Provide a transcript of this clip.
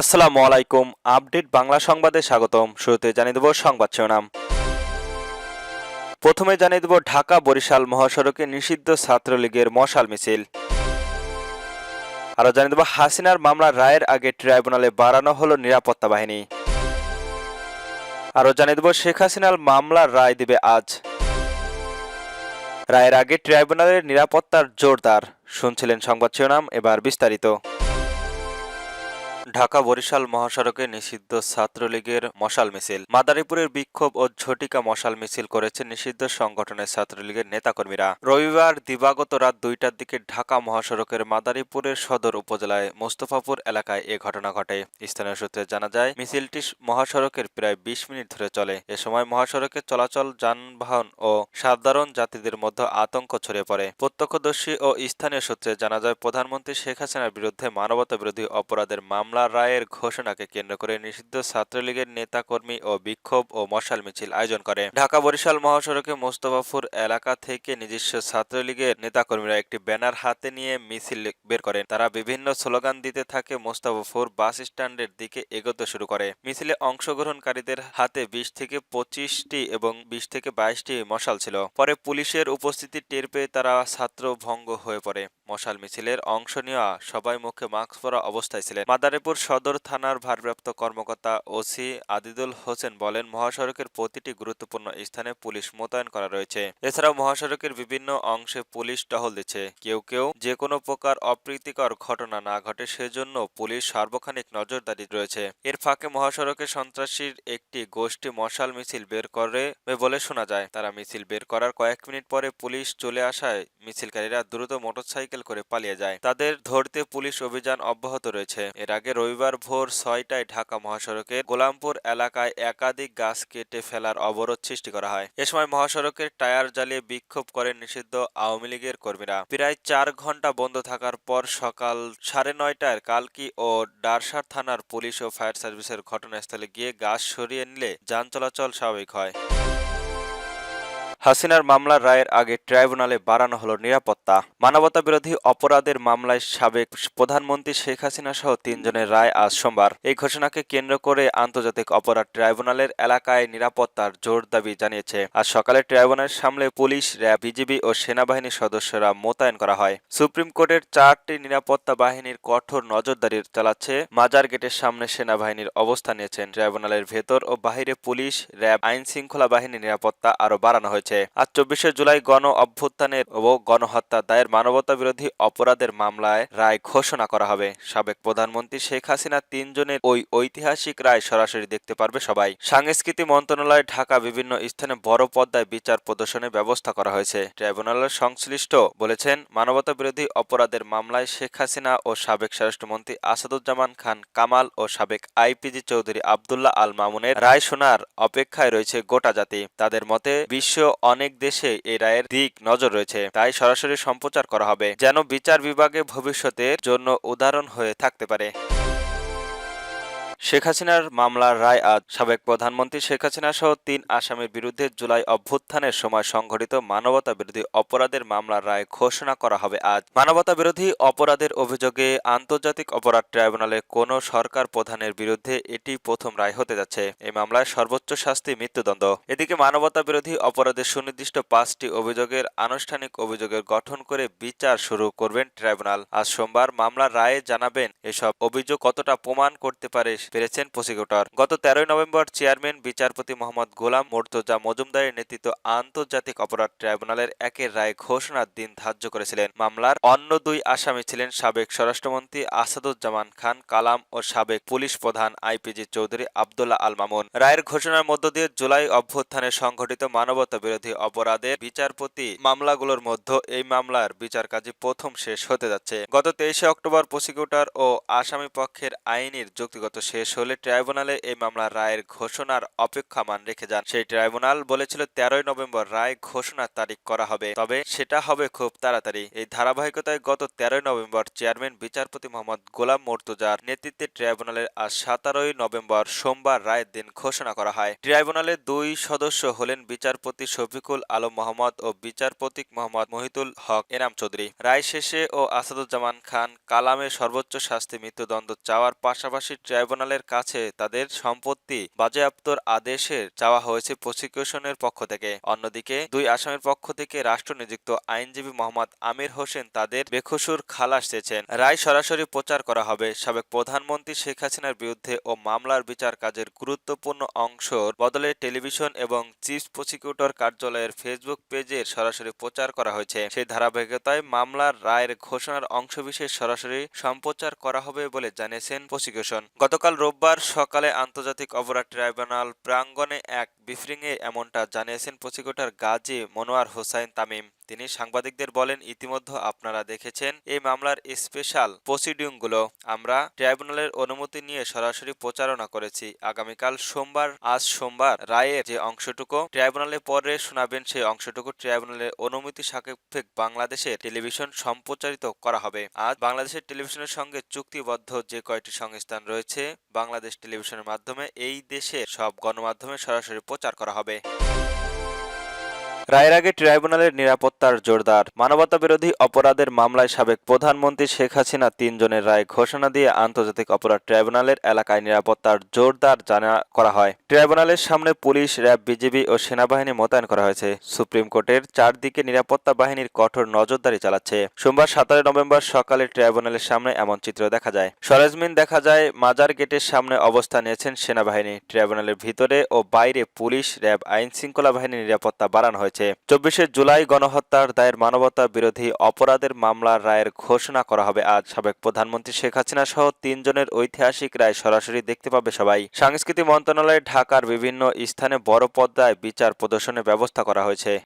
আসসালামু আলাইকুম। আপডেট বাংলা সংবাদে স্বাগতম। শুরুতে জানিয়ে দেব সংবাদ শিরোনাম। প্রথমে জানিয়ে দেব ঢাকা বরিশাল মহাসড়কে নিষিদ্ধ ছাত্রলীগের মশাল মিছিল। আরও জানিয়ে দেব হাসিনার মামলার রায়ের আগে ট্রাইব্যুনালে বাড়ানো হলো নিরাপত্তা বাহিনী। আরও জানিয়ে দেব শেখ হাসিনার মামলার রায় দিবে আজ। রায়ের আগে ট্রাইব্যুনালের নিরাপত্তার জোরদার। শুনছিলেন সংবাদ শিরোনাম, এবার বিস্তারিত। ঢাকা বরিশাল মহাসড়কে নিষিদ্ধ ছাত্রলীগের মশাল মিছিল। মাদারীপুরের বিক্ষোভ ও ঝটিকা মশাল মিছিল করেছে নিষিদ্ধ সংগঠনের ছাত্রলীগের নেতাকর্মীরা। রবিবার দিবাগত রাত দুইটার দিকে ঢাকা মহাসড়কের মাদারীপুরের সদর উপজেলায় মোস্তফাপুর এলাকায় এ ঘটনা ঘটে। স্থানীয় সূত্রে জানা যায়, মিছিলটি মহাসড়কের প্রায় বিশ মিনিট ধরে চলে। এ সময় মহাসড়কে চলাচল, যানবাহন ও সাধারণ যাত্রীদের মধ্যে আতঙ্ক ছড়িয়ে পড়ে। প্রত্যক্ষদর্শী ও স্থানীয় সূত্রে জানা যায়, প্রধানমন্ত্রী শেখ হাসিনার বিরুদ্ধে মানবতা বিরোধী অপরাধের মামলা রায়ের ঘোষণাকে কেন্দ্র করে নিষিদ্ধ ছাত্রলীগের নেতাকর্মী ও বিক্ষোভ ও মশাল মিছিল আয়োজন করে। ঢাকা বরিশাল মহাসড়কে মোস্তফাপুর এলাকা থেকে নিজস্ব ছাত্রলীগের নেতাকর্মীরা একটি ব্যানার হাতে নিয়ে মিছিল বের করেন। তারা বিভিন্ন স্লোগান দিতে থাকে মোস্তফাপুর বাস স্ট্যান্ডের দিকে এগোতে শুরু করে। মিছিলে অংশগ্রহণকারীদের হাতে বিশ থেকে পঁচিশটি এবং বিশ থেকে বাইশটি মশাল ছিল। পরে পুলিশের উপস্থিতি টের পেয়ে তারা ছাত্র ভঙ্গ হয়ে পড়ে। মশাল মিছিলের অংশ নেওয়া সবাই মুখে মাস্ক পরা অবস্থায় ছিলেন। মাদারীপুর সদর থানার ভারপ্রাপ্ত কর্মকর্তা ওসি আদিদুল হোসেন বলেন, মহাসড়কের প্রতিটি গুরুত্বপূর্ণ স্থানে পুলিশ মোতায়েন করা রয়েছে। এছাড়াও মহাসড়কের বিভিন্ন অংশে পুলিশ টহল দিচ্ছে। কেউ কেউ যে কোনো প্রকার অপ্রীতিকর ঘটনা না ঘটে সেজন্য পুলিশ সার্বক্ষণিক নজরদারি রয়েছে। এর ফাঁকে মহাসড়কে সন্ত্রাসীর একটি গোষ্ঠী মশাল মিছিল বের করে বলে শোনা যায়। তারা মিছিল বের করার কয়েক মিনিট পরে পুলিশ চলে আসায় মিছিলকারীরা দ্রুত মোটরসাইকেল করে পালিয়ে যায়। তাদের ধরতে পুলিশ অভিযান অব্যাহত রয়েছে। এর আগে রবিবার ভোর ছয়টায় ঢাকা মহাসড়কের গোলামপুর এলাকায় একাধিক গাছ কেটে ফেলার অবরোধ সৃষ্টি করা হয়। এ সময় মহাসড়কের টায়ার জ্বালিয়ে বিক্ষোভ করেন নিষিদ্ধ আওয়ামী লীগের কর্মীরা। প্রায় চার ঘণ্টা বন্ধ থাকার পর সকাল সাড়ে নয়টায় কালকি ও ডারসার থানার পুলিশ ও ফায়ার সার্ভিসের ঘটনাস্থলে গিয়ে গাছ সরিয়ে নিলে যান চলাচল স্বাভাবিক হয়। হাসিনার মামলার রায়ের আগে ট্রাইব্যুনালে বাড়ানো হলো নিরাপত্তা। মানবতা বিরোধী অপরাধের মামলায় সাবেক প্রধানমন্ত্রী শেখ হাসিনা সহ তিনজনের রায় আজ সোমবার। এই ঘোষণাকে কেন্দ্র করে আন্তর্জাতিক অপরাধ ট্রাইব্যুনালের এলাকায় নিরাপত্তার জোর দাবি জানিয়েছে। আজ সকালে ট্রাইব্যুনালের সামনে পুলিশ র্যাব বিজিবি ও সেনাবাহিনীর সদস্যরা মোতায়েন করা হয়। সুপ্রিম কোর্টের চারটি নিরাপত্তা বাহিনীর কঠোর নজরদারি চালাচ্ছে। মাজার গেটের সামনে সেনাবাহিনীর অবস্থান নিয়েছেন। ট্রাইব্যুনালের ভেতর ও বাহিরে পুলিশ র্যাব আইন শৃঙ্খলা বাহিনীর নিরাপত্তা আরও বাড়ানো হয়েছে। আজ চব্বিশে জুলাই গণ অভ্যুত্থানের ও গণহত্যা দায়ের মানবতা বিরোধী অপরাধের মামলায় রায় ঘোষণা করা হবে। সাবেক প্রধানমন্ত্রী শেখ হাসিনা তিনজনের ওই ঐতিহাসিক রায় সরাসরি দেখতে পারবে সবাই। সাংস্কৃতি মন্ত্রণালয়, ঢাকা বিভিন্ন স্থানে বড় পর্দায় বিচার প্রদর্শনের ব্যবস্থা করা হয়েছে। ট্রাইব্যুনালের সংশ্লিষ্ট বলেছেন, মানবতা বিরোধী অপরাধের মামলায় শেখ হাসিনা ও সাবেক স্বরাষ্ট্রমন্ত্রী আসাদুজ্জামান খান, কামাল ও সাবেক আইপিজি চৌধুরী আবদুল্লাহ আল মামুনের রায় শোনার অপেক্ষায় রয়েছে গোটা জাতি। তাদের মতে, বিশ্ব অনেক দেশে এই রায়ের দিক নজর রয়েছে। তাই সরাসরি সম্প্রচার করা হবে, যেন বিচার বিভাগে ভবিষ্যতের জন্য উদাহরণ হয়ে থাকতে পারে। শেখ হাসিনার মামলার রায় আজ সাবেক প্রধানমন্ত্রী শেখ হাসিনা সহ তিন আসামির বিরুদ্ধে জুলাই অভ্যুত্থানের সময় সংঘটিত মানবতা বিরোধী অপরাধের মামলার রায় ঘোষণা করা হবে আজ। মানবতা বিরোধী অপরাধের অভিযোগে আন্তর্জাতিক অপরাধ ট্রাইব্যুনালে কোন সরকার প্রধানের বিরুদ্ধে এটি প্রথম রায় হতে যাচ্ছে। এই মামলায় সর্বোচ্চ শাস্তি, মৃত্যুদণ্ড। এদিকে মানবতা বিরোধী অপরাধের সুনির্দিষ্ট পাঁচটি অভিযোগের আনুষ্ঠানিক অভিযোগের গঠন করে বিচার শুরু করবেন ট্রাইব্যুনাল। আজ সোমবার মামলার রায়ে জানাবেন এসব অভিযোগ কতটা প্রমাণ করতে পারে পেরেছেন প্রসিকিউটর। গত তেরোই নভেম্বর চেয়ারম্যান, বিচারপতি মোহাম্মদ গোলাম মোর্তজা মজুমদারের নেতৃত্ব আন্তর্জাতিক অপরাধ ট্রাইব্যুনালের একের রায় ঘোষণার দিন ধার্য করেছিলেন। মামলার অন্য দুই আসামি ছিলেন সাবেক স্বরাষ্ট্রমন্ত্রী আসাদুজ্জামান খান কালাম ও সাবেক পুলিশ প্রধান আইপিজি চৌধুরী আবদুল্লাহ আল মামুন। রায়ের ঘোষণার মধ্য দিয়ে জুলাই অভ্যুত্থানে সংঘটিত মানবতা বিরোধী অপরাধের বিচারপতি মামলাগুলোর মধ্যে এই মামলার বিচার কাজে প্রথম শেষ হতে যাচ্ছে। গত তেইশে অক্টোবর প্রসিকিউটর ও আসামি পক্ষের আইনের যুক্তিগত শেষ হলে ট্রাইব্যুনালে এই মামলার রায়ের ঘোষণার অপেক্ষামান রেখে যান। সেই ট্রাইব্যুনাল বলেছিল তেরোই নভেম্বর রায় ঘোষণার তারিখ করা হবে, তবে সেটা হবে খুব তাড়াতাড়ি। এই ধারাবাহিকতায় গত তেরোই নভেম্বর চেয়ারম্যান বিচারপতি মোহাম্মদ গোলাম মর্তুজার নেতৃত্বে ট্রাইব্যুনালের আজ সতেরোই নভেম্বর সোমবার রায়ের দিন ঘোষণা করা হয়। ট্রাইব্যুনালের দুই সদস্য হলেন বিচারপতি শফিকুল আলম মোহাম্মদ ও বিচারপতি মোহাম্মদ মহিতুল হক এনাম চৌধুরী। রায় শেষে ও আসাদুজ্জামান খান কালামের সর্বোচ্চ শাস্তি মৃত্যুদণ্ড চাওয়ার পাশাপাশি ট্রাইব্যুনালের কাছে তাদের সম্পত্তি বাজেয়াপ্তর আদেশের চাওয়া হয়েছে প্রসিকিউশনের পক্ষ থেকে। অন্যদিকে, দুই আসামের পক্ষ থেকে রাষ্ট্র নিযুক্ত আইনজীবী মোহাম্মদ আমির হোসেন তাদের বেকসুর খালাস চেয়েছেন। রায় সরাসরি প্রচার করা হবে। সাবেক প্রধানমন্ত্রী শেখ হাসিনার বিরুদ্ধে ও মামলার বিচার কাজের গুরুত্বপূর্ণ অংশর বদলে টেলিভিশন এবং চিফ প্রসিকিউটর কার্যালয়ের ফেসবুক পেজে সরাসরি প্রচার করা হয়েছে। সেই ধারাবাহিকতায় মামলার রায়ের ঘোষণার অংশবিশেষ সরাসরি সম্প্রচার করা হবে বলে জানিয়েছেন প্রসিকিউশন। গতকাল রোববার সকালে আন্তর্জাতিক অপরাধ ট্রাইব্যুনাল প্রাঙ্গণে এক ব্রিফিংয়ে এমনটা জানিয়েছেন প্রসিকিউটর গাজী মনোয়ার হোসাইন তামিম। তিনি সাংবাদিকদের বলেন, ইতিমধ্যে আপনারা দেখেছেন এই মামলার স্পেশাল প্রসিডিংগুলো আমরা ট্রাইব্যুনালের অনুমতি নিয়ে সরাসরি প্রচারণা করেছি। আগামীকাল সোমবার, আজ সোমবার রায়ের যে অংশটুকু ট্রাইব্যুনালে পরে শোনাবেন, সেই অংশটুকু ট্রাইব্যুনালের অনুমতি সাপেক্ষে বাংলাদেশের টেলিভিশন সম্প্রচারিত করা হবে। আজ বাংলাদেশের টেলিভিশনের সঙ্গে চুক্তিবদ্ধ যে কয়টি সংস্থান রয়েছে, বাংলাদেশ টেলিভিশনের মাধ্যমে এই দেশের সব গণমাধ্যমে সরাসরি প্রচার করা হবে। রায়ের আগে ট্রাইব্যুনালের নিরাপত্তার জোরদার মানবতা বিরোধী অপরাধের মামলায় সাবেক প্রধানমন্ত্রী শেখ হাসিনা তিনজনের রায় ঘোষণা দিয়ে আন্তর্জাতিক অপরাধ ট্রাইব্যুনালের এলাকায় নিরাপত্তার জোরদার জানা করা হয়। ট্রাইব্যুনালের সামনে পুলিশ, র্যাব, বিজিবি ও সেনাবাহিনী মোতায়েন করা হয়েছে। সুপ্রিম কোর্টের চারদিকে নিরাপত্তা বাহিনীর কঠোর নজরদারি চালাচ্ছে। সোমবার সতেরো নভেম্বর সকালে ট্রাইব্যুনালের সামনে এমন চিত্র দেখা যায়। সরেজমিন দেখা যায়, মাজার গেটের সামনে অবস্থান নিয়েছেন সেনাবাহিনী। ট্রাইব্যুনালের ভিতরে ও বাইরে পুলিশ, র্যাব আইন শৃঙ্খলা বাহিনীর নিরাপত্তা বাড়ানো হয়েছে। চব্বিশে জুলাই গণহত্যার দায়ের মানবতা বিরোধী অপরাধের মামলার রায়ের ঘোষণা করা হবে আজ। সাবেক প্রধানমন্ত্রী শেখ হাসিনা সহ তিনজনের ঐতিহাসিক রায় সরাসরি দেখতে পাবে সবাই। সাংস্কৃতিক মন্ত্রণালয়ে ঢাকার বিভিন্ন স্থানে বড় পর্দায় বিচার প্রদর্শনের ব্যবস্থা করা হয়েছে।